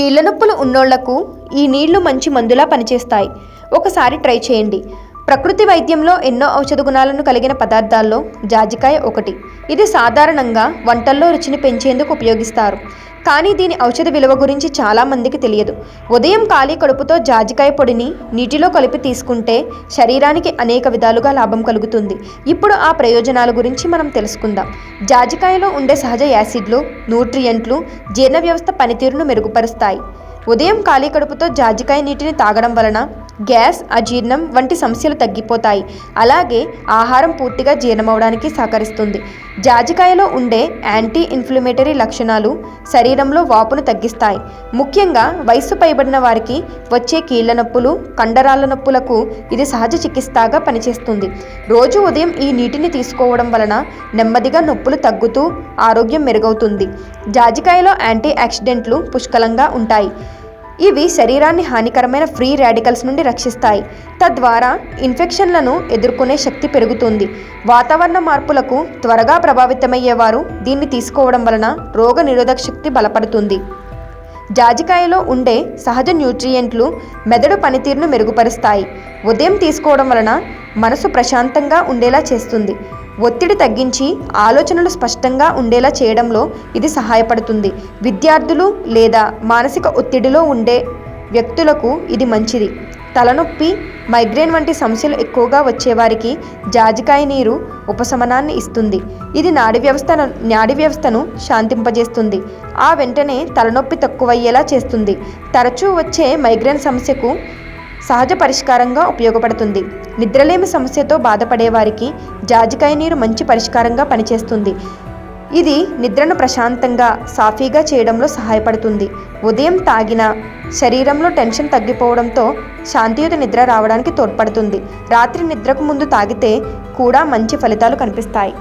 కీళ్ళ నొప్పులు ఉన్నోళ్ళకు ఈ నీళ్ళు మంచి మందులా పనిచేస్తాయి. ఒకసారి ట్రై చేయండి. ప్రకృతి వైద్యంలో ఎన్నో ఔషధ గుణాలను కలిగిన పదార్థాల్లో జాజికాయ ఒకటి. ఇది సాధారణంగా వంటల్లో రుచిని పెంచేందుకు ఉపయోగిస్తారు. కానీ దీని ఔషధ విలువ గురించి చాలామందికి తెలియదు. ఉదయం ఖాళీ కడుపుతో జాజికాయ పొడిని నీటిలో కలిపి తీసుకుంటే శరీరానికి అనేక విధాలుగా లాభం కలుగుతుంది. ఇప్పుడు ఆ ప్రయోజనాల గురించి మనం తెలుసుకుందాం. జాజికాయలో ఉండే సహజ యాసిడ్లు న్యూట్రియంట్లు జీర్ణ వ్యవస్థ పనితీరును మెరుగుపరుస్తాయి. ఉదయం ఖాళీ కడుపుతో జాజికాయ నీటిని తాగడం వలన గ్యాస్ అజీర్ణం వంటి సమస్యలు తగ్గిపోతాయి. అలాగే ఆహారం పూర్తిగా జీర్ణమవడానికి సహకరిస్తుంది. జాజికాయలో ఉండే యాంటీ ఇన్ఫ్లమేటరీ లక్షణాలు శరీరంలో వాపును తగ్గిస్తాయి. ముఖ్యంగా వయస్సు పైబడిన వారికి వచ్చే కీళ్ళ నొప్పులు కండరాల నొప్పులకు ఇది సహజ చికిత్సగా పనిచేస్తుంది. రోజు ఉదయం ఈ నీటిని తీసుకోవడం వలన నెమ్మదిగా నొప్పులు తగ్గుతూ ఆరోగ్యం మెరుగవుతుంది. జాజికాయలో యాంటీ ఆక్సిడెంట్లు పుష్కలంగా ఉంటాయి. ఇవి శరీరాన్ని హానికరమైన ఫ్రీ రాడికల్స్ నుండి రక్షిస్తాయి. తద్వారా ఇన్ఫెక్షన్లను ఎదుర్కొనే శక్తి పెరుగుతుంది. వాతావరణ మార్పులకు త్వరగా ప్రభావితమయ్యేవారు దీన్ని తీసుకోవడం వలన రోగ నిరోధక శక్తి బలపడుతుంది. జాజికాయలో ఉండే సహజ న్యూట్రియంట్లు మెదడు పనితీరును మెరుగుపరుస్తాయి. ఉదయం తీసుకోవడం వలన మనసు ప్రశాంతంగా ఉండేలా చేస్తుంది. ఒత్తిడి తగ్గించి ఆలోచనలు స్పష్టంగా ఉండేలా చేయడంలో ఇది సహాయపడుతుంది. విద్యార్థులు లేదా మానసిక ఒత్తిడిలో ఉండే వ్యక్తులకు ఇది మంచిది. తలనొప్పి మైగ్రేన్ వంటి సమస్యలు ఎక్కువగా వచ్చేవారికి జాజికాయ నీరు ఉపశమనాన్ని ఇస్తుంది. ఇది నాడి వ్యవస్థను నాడి వ్యవస్థను శాంతింపజేస్తుంది. ఆ వెంటనే తలనొప్పి తక్కువయ్యేలా చేస్తుంది. తరచూ వచ్చే మైగ్రేన్ సమస్యకు సహజ పరిష్కారంగా ఉపయోగపడుతుంది. నిద్రలేమి సమస్యతో బాధపడేవారికి జాజికాయ నీరు మంచి పరిష్కారంగా పనిచేస్తుంది. ఇది నిద్రను ప్రశాంతంగా సాఫీగా చేయడంలో సహాయపడుతుంది. ఉదయం తాగిన శరీరంలో టెన్షన్ తగ్గిపోవడంతో శాంతియుత నిద్ర రావడానికి తోడ్పడుతుంది. రాత్రి నిద్రకు ముందు తాగితే కూడా మంచి ఫలితాలు కనిపిస్తాయి.